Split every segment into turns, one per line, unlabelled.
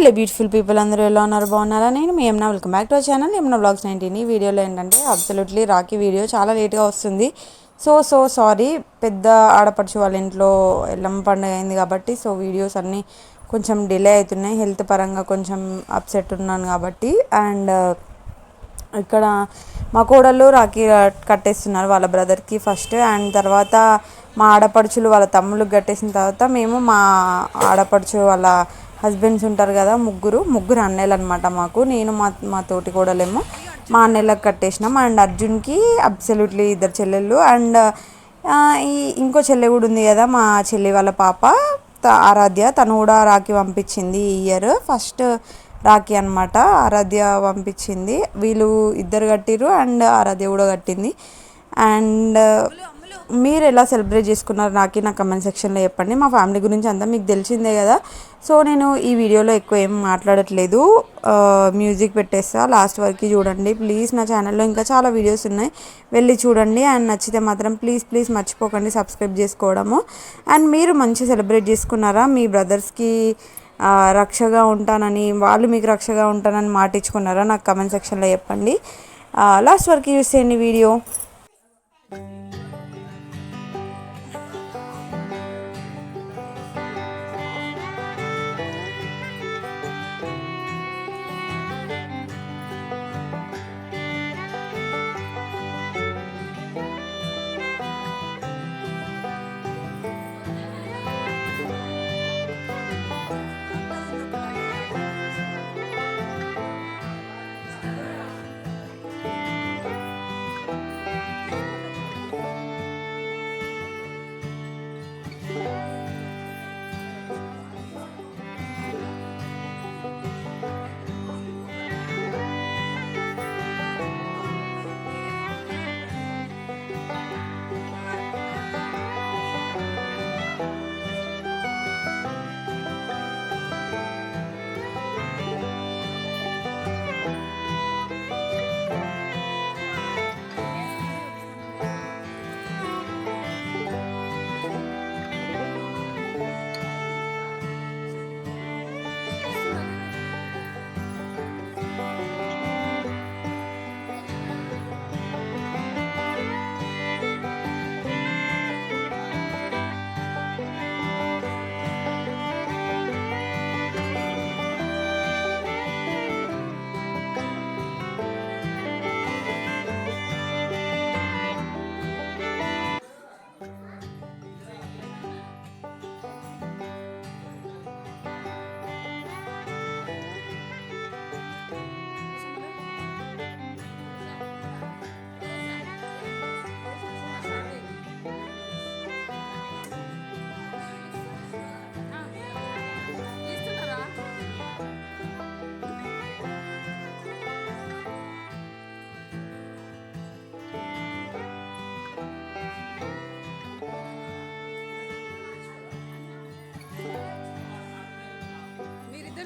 Hello beautiful people అందరూ ఎలా ఉన్నారు? బాగున్నారా? నేను మీ ఏమన్నా welcome back to our channel ఏమన్నా బ్లాగ్స్ నైన్టీన్ ఈ వీడియోలో ఏంటంటే అబ్సల్యూట్లీ రాఖీ వీడియో చాలా లేట్గా వస్తుంది. సో సో సారీ పెద్ద ఆడపడుచు వాళ్ళ ఇంట్లో ఎల్లమ్మ పండుగ అయింది కాబట్టి సో వీడియోస్ అన్నీ కొంచెం డిలే అవుతున్నాయి. హెల్త్ పరంగా కొంచెం అప్సెట్ ఉన్నాను కాబట్టి అండ్ uh, ఇక్కడ మా కోడళ్ళు రాఖీ కట్టేస్తున్నారు వాళ్ళ బ్రదర్కి ఫస్ట్ అండ్ తర్వాత మా ఆడపడుచులు వాళ్ళ తమ్ముళ్ళకి కట్టేసిన తర్వాత మేము మా ఆడపడుచు వాళ్ళ హస్బెండ్స్ ఉంటారు కదా ముగ్గురు ముగ్గురు అన్నయ్యలు అనమాట మాకు. నేను మా మా తోటి కోడలేమో. మా అన్నయ్యలకు కట్టేసినాం. అండ్ అర్జున్కి అబ్సల్యూట్లీ ఇద్దరు చెల్లెళ్ళు. అండ్ ఈ ఇంకో చెల్లె కూడా ఉంది కదా మా చెల్లి వాళ్ళ పాప. త- ఆరాధ్య. తను కూడా రాఖీ పంపించింది ఈ ఇయర్. ఫస్ట్ రాఖీ అనమాట ఆరాధ్య పంపించింది. వీళ్ళు ఇద్దరు కట్టిరు అండ్ ఆరాధ్య కూడా కట్టింది. అండ్ మీరు ఎలా సెలబ్రేట్ చేసుకున్నారు నాకు నా కమెంట్ సెక్షన్లో చెప్పండి. మా ఫ్యామిలీ గురించి అంతా మీకు తెలిసిందే కదా. సో నేను ఈ వీడియోలో ఎక్కువ ఏం మాట్లాడట్లేదు. మ్యూజిక్ పెట్టేస్తా. లాస్ట్ వరకు చూడండి. ప్లీజ్ నా ఛానల్లో ఇంకా చాలా వీడియోస్ ఉన్నాయి. వెళ్ళి చూడండి. అండ్ నచ్చితే మాత్రం ప్లీజ్ ప్లీజ్ మర్చిపోకండి. సబ్స్క్రైబ్ చేసుకోవడము. అండ్ మీరు మంచి సెలబ్రేట్ చేసుకున్నారా? మీ బ్రదర్స్కి రక్షగా ఉంటానని వాళ్ళు మీకు రక్షగా ఉంటానని మాట ఇచ్చుకున్నారా నాకు కమెంట్ సెక్షన్లో చెప్పండి. లాస్ట్ వరకు చూసేయండి వీడియో.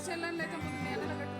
చెల్లెళ్ళు అయితే ముందు మీ అన్నలో కట్టు